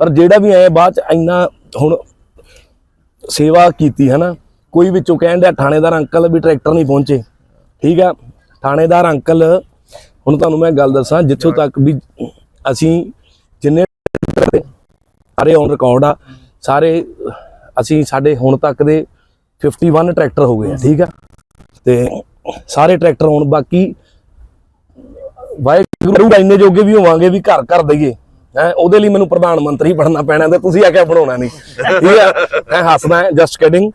ਪਰ ਜਿਹੜਾ ਵੀ ਆਏ ਬਾਅਦ ਚ ਇੰਨਾ ਹੁਣ ਸੇਵਾ ਕੀਤੀ ਹੈ ਨਾ ਕੋਈ ਵਿੱਚੋਂ ਕਹਿਣ ਡਿਆ ਥਾਣੇਦਾਰ ਅੰਕਲ ਵੀ ਟਰੈਕਟਰ ਨਹੀਂ ਪਹੁੰਚੇ। ਠੀਕ ਆ? ਥਾਣੇਦਾਰ ਅੰਕਲ, ਹੁਣ ਤੁਹਾਨੂੰ ਮੈਂ ਗੱਲ ਦੱਸਾਂ, ਜਿੱਥੋਂ ਤੱਕ ਵੀ ਅਸੀਂ ਜਿੰਨੇ ਸਾਰੇ ਔਨ ਰਿਕਾਰਡ ਆ, ਸਾਰੇ ਅਸੀਂ ਸਾਡੇ ਹੁਣ ਤੱਕ ਦੇ 51 ਟਰੈਕਟਰ ਹੋ ਗਏ ਆ, ਠੀਕ ਆ? ਤੇ ਸਾਰੇ ਟਰੈਕਟਰ ਹੁਣ ਬਾਕੀ ਵਾਹਿਗੁਰੂ ਇੰਨੇ ਜੋਗੇ ਵੀ ਹੋਵਾਂਗੇ ਵੀ ਘਰ ਘਰ ਦਈਏ। ਹੈ ਉਹਦੇ ਲਈ ਮੈਨੂੰ ਪ੍ਰਧਾਨ ਮੰਤਰੀ ਬਣਨਾ ਪੈਣਾ ਤੇ ਤੁਸੀਂ ਆ ਕੇ ਬਣਾਉਣਾ ਨਹੀਂ। ਠੀਕ ਆ? ਮੈਂ ਹੱਸਦਾ ਜਸਟ ਕਿਡਿੰਗ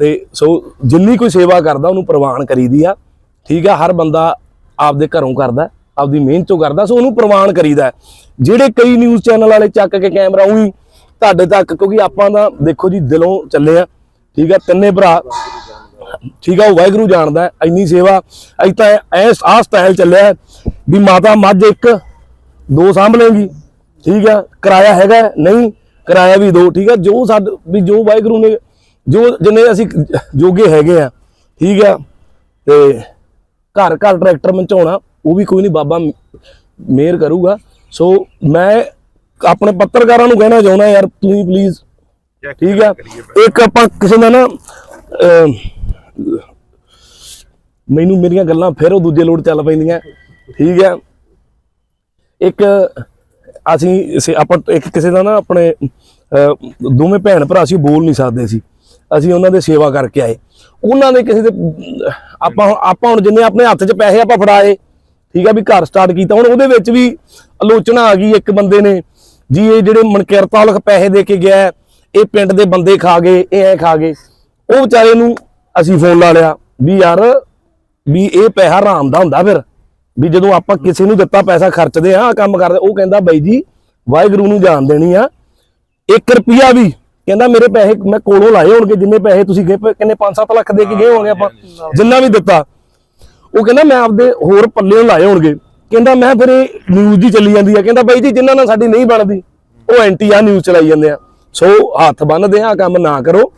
ਤੇ ਸੋ ਜਿੰਨੀ ਕੋਈ ਸੇਵਾ ਕਰਦਾ ਉਹਨੂੰ ਪ੍ਰਵਾਨ ਕਰੀਦੀ ਆ। ਠੀਕ ਆ? ਹਰ ਬੰਦਾ ਆਪਦੇ ਘਰੋਂ ਕਰਦਾ ਆਪਦੀ ਮਿਹਨਤੋਂ ਕਰਦਾ ਸੋ ਉਹਨੂੰ ਪ੍ਰਵਾਨ ਕਰੀਦਾ ਜਿਹੜੇ ਕਈ ਨਿਊਜ਼ ਚੈਨਲ ਵਾਲੇ ਚੱਕ ਕੇ ਕੈਮਰਾ ਉਹੀ ਤੁਹਾਡੇ ਤੱਕ ਕਿਉਂਕਿ ਆਪਾਂ ਦਾ ਦੇਖੋ ਜੀ ਦਿਲੋਂ ਚੱਲੇ ਆ। ਠੀਕ ਆ? ਤਿੰਨੇ ਭਰਾ। ਠੀਕ ਆ? ਉਹ ਵਾਹਿਗੁਰੂ ਜਾਣਦਾ ਹੈ, ਇੰਨੀ ਸੇਵਾ। ਅਜ ਤਾਂ ਐ ਆਹ ਸਟਾਈਲ ਚੱਲਿਆ ਵੀ ਮਾਤਾ ਮੱਝ ਇੱਕ ਦੋ ਸਾਂਭ ਲੇਗੀ ਠੀਕ ਆ ਕਿਰਾਇਆ ਹੈਗਾ ਨਹੀਂ ਕਿਰਾਇਆ ਵੀ ਦੋ ਠੀਕ ਆ। ਜੋ ਸਾਡ ਵੀ ਜੋ ਵਾਹਿਗੁਰੂ ਨੇ ਜੋ ਜਿੰਨੇ ਅਸੀਂ ਜੋਗੇ ਹੈਗੇ ਆ ਠੀਕ ਆ ਤੇ ਘਰ ਘਰ ਟਰੈਕਟਰ ਮਚਾਉਣਾ ਉਹ ਵੀ ਕੋਈ ਨਹੀਂ ਬਾਬਾ ਮਿਹਰ ਕਰੂਗਾ। ਸੋ ਮੈਂ ਆਪਣੇ ਪੱਤਰਕਾਰਾਂ ਨੂੰ ਕਹਿਣਾ ਚਾਹੁੰਦਾ ਯਾਰ ਤੁਸੀਂ ਪਲੀਜ਼ ਠੀਕ ਆ। ਇੱਕ ਆਪਾਂ ਕਿਸੇ ਦਾ ਨਾ ਮੈਨੂੰ ਮੇਰੀਆਂ ਗੱਲਾਂ ਫਿਰ ਉਹ ਦੂਜੇ ਲੋਟ ਚੱਲ ਪੈਂਦੀਆਂ ਠੀਕ ਆ। ਇੱਕ ਅਸੀਂ ਸੇ- ਆਪਾਂ ਇੱਕ ਕਿਸੇ ਦਾ ਨਾ ਆਪਣੇ ਅਹ, ਦੋਵੇਂ ਭੈਣ ਭਰਾ ਸੀ ਬੋਲ ਨਹੀਂ ਸਕਦੇ ਸੀ। ਅਸੀਂ ਉਹਨਾਂ ਦੇ ਸੇਵਾ ਕਰਕੇ ਆਏ। ਉਹਨਾਂ ਨੇ ਕਿਸੇ ਦੇ ਆਪਾਂ ਆਪਾਂ ਹੁਣ ਜਿੰਨੇ ਆਪਣੇ ਹੱਥ 'ਚ ਪੈਸੇ ਆਪਾਂ ਫੜਾਏ ਠੀਕ ਆ ਵੀ ਘਰ ਸਟਾਰਟ ਕੀਤਾ। ਹੁਣ ਉਹਦੇ ਵਿੱਚ ਵੀ ਆਲੋਚਨਾ ਆ ਗਈ ਇੱਕ ਬੰਦੇ ਨੇ ਜੀ ਇਹ ਜਿਹੜੇ ਮਨਕਿਰਤਾ ਵਾਲਕ ਪੈਸੇ ਦੇ ਕੇ ਗਿਆ ਇਹ ਪਿੰਡ ਦੇ ਬੰਦੇ ਖਾ ਗਏ ਇਹ ਐ ਖਾ ਗਏ। ਉਹ ਵਿਚਾਰੇ ਨੂੰ ਅਸੀਂ ਫੋਨ ਲਾ ਲਿਆ ਵੀ ਯਾਰ ਵੀ ਇਹ ਪੈਸਾ ਹਰਾਮ ਦਾ ਹੁੰਦਾ ਫਿਰ। ਵੀ ਜਦੋਂ ਆਪਾਂ ਕਿਸੇ ਨੂੰ ਦਿੱਤਾ ਪੈਸਾ, ਖਰਚਦੇ ਆ ਆਹ ਕੰਮ ਕਰਦੇ, ਉਹ ਕਹਿੰਦਾ ਬਾਈ ਜੀ, ਵਾਹਿਗੁਰੂ ਨੂੰ ਜਾਣ ਦੇਣੀ ਆ। 1 ਰੁਪਿਆ ਵੀ, ਕਹਿੰਦਾ ਮੇਰੇ ਪੈਸੇ ਮੈਂ ਕੋਲੋਂ ਲਾਏ ਹੋਣਗੇ, ਜਿੰਨੇ ਪੈਸੇ ਤੁਸੀਂ ਗਏ, ਪ- ਕਿੰਨੇ 5-7 ਲੱਖ ਦੇ ਕੇ ਗਏ ਹੋਣਗੇ ਆਪਾਂ, ਜਿੰਨਾ ਵੀ ਦਿੱਤਾ। ਉਹ ਕਹਿੰਦਾ ਮੈਂ ਆਪਦੇ ਹੋਰ ਪੱਲਿਓਂ ਲਾਏ ਹੋਣਗੇ। ਕਹਿੰਦਾ ਮੈਂ ਫਿਰ ਇਹ ਨਿਊਜ਼ ਦੀ ਚੱਲੀ ਜਾਂਦੀ ਆ। ਕਹਿੰਦਾ ਬਾਈ ਜੀ ਜਿਨ੍ਹਾਂ ਨਾਲ ਸਾਡੀ ਨਹੀਂ ਬਣਦੀ, ਉਹ ਐਂਟੀ ਆ ਨਿਊਜ਼ ਚਲਾਈ ਜਾਂਦੇ ਆ। ਸੋ ਹੱਥ ਬੰਨਦੇ ਆ ਆਹ ਕੰਮ ਨਾ ਕਰੋ।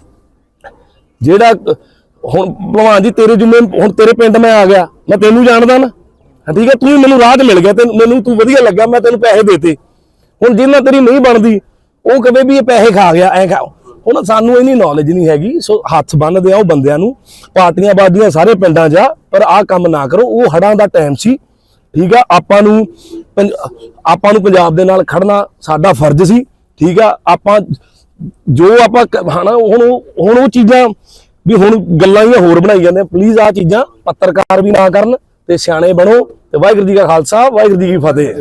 ਜਿਹੜਾ, ਹੁਣ ਭਗਵਾਨ ਜੀ, ਤੇਰੇ ਜਿੰਨੇ ਹੁਣ ਤੇਰੇ ਪਿੰਡ ਮੈਂ ਆ ਗਿਆ, ਮੈਂ ਤੈਨੂੰ ਜਾਣਦਾ ਨਾ। ਠੀਕ ਹੈ, ਤੂੰ ਮੈਨੂੰ ਰਾਹ 'ਚ ਮਿਲ ਗਿਆ ਤੇ ਮੈਨੂੰ ਤੂੰ ਵਧੀਆ ਲੱਗਾ, ਮੈਂ ਤੈਨੂੰ ਪੈਸੇ ਦੇਤੇ। ਹੁਣ ਜਿੰਨਾ ਤੇਰੀ ਨਹੀਂ ਬਣਦੀ, ਉਹ ਕਵੇ ਵੀ ਇਹ ਪੈਸੇ ਖਾ ਗਿਆ, ਐ ਖਾ। ਹੁਣ ਸਾਨੂੰ ਇਹਨੀ ਨੌਲੇਜ ਨਹੀਂ ਹੈਗੀ, ਸੋ ਹੱਥ ਬੰਨਦੇ ਆ ਉਹ ਬੰਦਿਆਂ ਨੂੰ, ਪਾਰਟੀਆਂ ਬਾਦੀਆਂ ਸਾਰੇ ਪਿੰਡਾਂ 'ਚ ਪਰ ਆਹ ਕੰਮ ਨਾ ਕਰੋ, ਉਹ ਹੜਾਂ ਦਾ ਟਾਈਮ ਸੀ, ਠੀਕ ਆ, ਆਪਾਂ ਨੂੰ ਪੰਜ- ਆਪਾਂ ਨੂੰ ਪੰਜਾਬ ਦੇ ਨਾਲ ਖੜਨਾ ਸਾਡਾ ਫਰਜ਼ ਸੀ, ਠੀਕ ਆ, ਆਪਾਂ ਜੋ ਆਪਾਂ ਹਨਾ, ਹੁਣ ਉਹ- ਹੁਣ ਉਹ ਚੀਜ਼ਾਂ ਵੀ ਹੁਣ ਗੱਲਾਂ ਹੀ ਹੋਰ ਬਣਾਈ ਜਾਂਦੇ ਪਲੀਜ਼ ਆ ਚੀਜ਼ਾਂ ਪੱਤਰਕਾਰ ਵੀ ਨਾ ਕਰਨ ਤੇ ਸਿਆਣੇ ਬਣੋ ਤੇ ਵਾਹਿਗੁਰੂ ਜੀ ਕਾ ਖਾਲਸਾ ਵਾਹਿਗੁਰੂ ਜੀ ਕੀ ਫਤਿਹ।